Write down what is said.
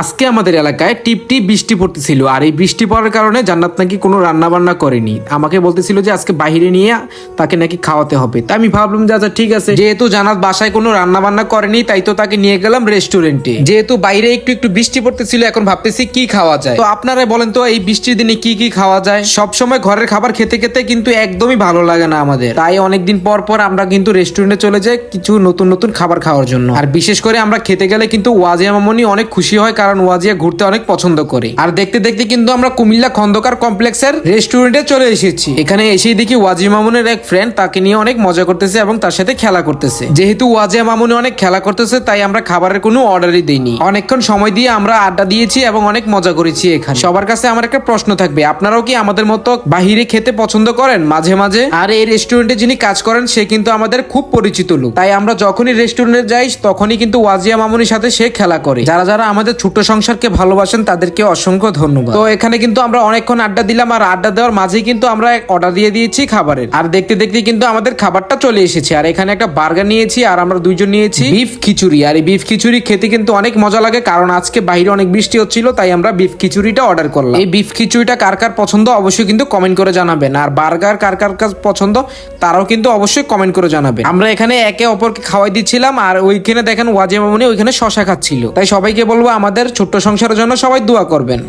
আজকে আমাদের এলাকায় টিপটি টিপ বৃষ্টি পড়তেছিল, আর এই বৃষ্টি পড়ার কারণে জান্নাত নাকি কোনো রান্না বান্না করেনি। আমাকে বলতেছিল যে আজকে বাইরে নিয়ে তাকে নাকি খাওয়াতে হবে। তাই আমি ভাবলাম যে আচ্ছা ঠিক আছে, যেহেতু জান্নাত বাসায় কোনো রান্না বান্না করেনি, তাই তো তাকে নিয়ে গেলাম রেস্টুরেন্টে। যেহেতু বাইরে একটু একটু বৃষ্টি পড়তেছিল, এখন ভাবতেছি কি খাওয়া যায়। তো আপনারা বলেন তো, এই বৃষ্টির দিনে কি কি খাওয়া যায়? সব সময় ঘরের খাবার খেতে খেতে কিন্তু একদমই ভালো লাগে না আমাদের। তাই অনেকদিন পর পর আমরা কিন্তু রেস্টুরেন্টে চলে যাই কিছু নতুন নতুন খাবার খাওয়ার জন্য। আর বিশেষ করে আমরা খেতে গেলে কিন্তু ওয়াজিয়া মামনি অনেক খুশি হয় কারণ ওয়াজিয়া ঘুরতে অনেক পছন্দ করে। আর দেখতে দেখতে কিন্তু আমরা কুমিল্লা খন্দকার কমপ্লেক্সের রেস্টুরেন্টে চলে এসেছি। এখানে এসেই দেখি ওয়াজিয়া মামুনের এক ফ্রেন্ড তাকে নিয়ে অনেক মজা করতেছে এবং তার সাথে খেলা করতেছে। যেহেতু ওয়াজিয়া মামুনি অনেক খেলা করতেছে, তাই আমরা খাবারের কোনো অর্ডারই দিইনি। অনেকক্ষণ সময় দিয়ে আমরা আড্ডা দিয়েছি এবং অনেক মজা করেছি এখানে। সবার কাছে আমার একটা প্রশ্ন থাকবে, আপনারাও কি আমাদের মতো বাহিরে খেতে পছন্দ করেন মাঝে মাঝে? আর এই রেস্টুরেন্টে যিনি কাজ করেন, সে কিন্তু আমাদের খুব পরিচিত লোক। তাই আমরা যখনই রেস্টুরেন্টে যাই, তখনই কিন্তু ওয়াজিয়া মামুনির সাথে সে খেলা করে। যারা যারা আমাদের ছোট্ট সংসারকে ভালোবাসেন, তাদেরকে অসংখ্য ধন্যবাদ। তো এখানে কিন্তু আমরা অনেকক্ষণ আড্ডা দিলাম, আর আড্ডা দেওয়ার মাঝেই কিন্তু আমরা অর্ডার দিয়ে দিয়েছি খাবারের। আর দেখতে দেখতে কিন্তু আমাদের খাবারটা চলে এসেছে। আর এখানে একটা বার্গার নিয়েছি, আর আমরা দুইজন নিয়েছি বিফ খিচুড়ি। আর এই বিফ খিচুড়ি খেতে কিন্তু অনেক মজা লাগে, কারণ আজকে বাইরে অনেক বৃষ্টি হচ্ছিল, তাই আমরা বিফ খিচুড়িটা অর্ডার করলাম। এই বিফ খিচুড়িটা কার কার পছন্দ অবশ্যই কিন্তু কমেন্ট করে জানাবেন। আর বার্গার কার কার পছন্দ, তারাও কিন্তু অবশ্যই কমেন্ট করে জানাবেন। আমরা এখানে একে অপরকে খাওয়াই দিচ্ছিলাম, আর ওইখানে দেখেন ওয়াজে মামুনি ওইখানে শশা খাচ্ছিল। তাই সবাইকে বলব আমাদের ছোট্ট সংসারের জন্য সবাই দোয়া করবেন।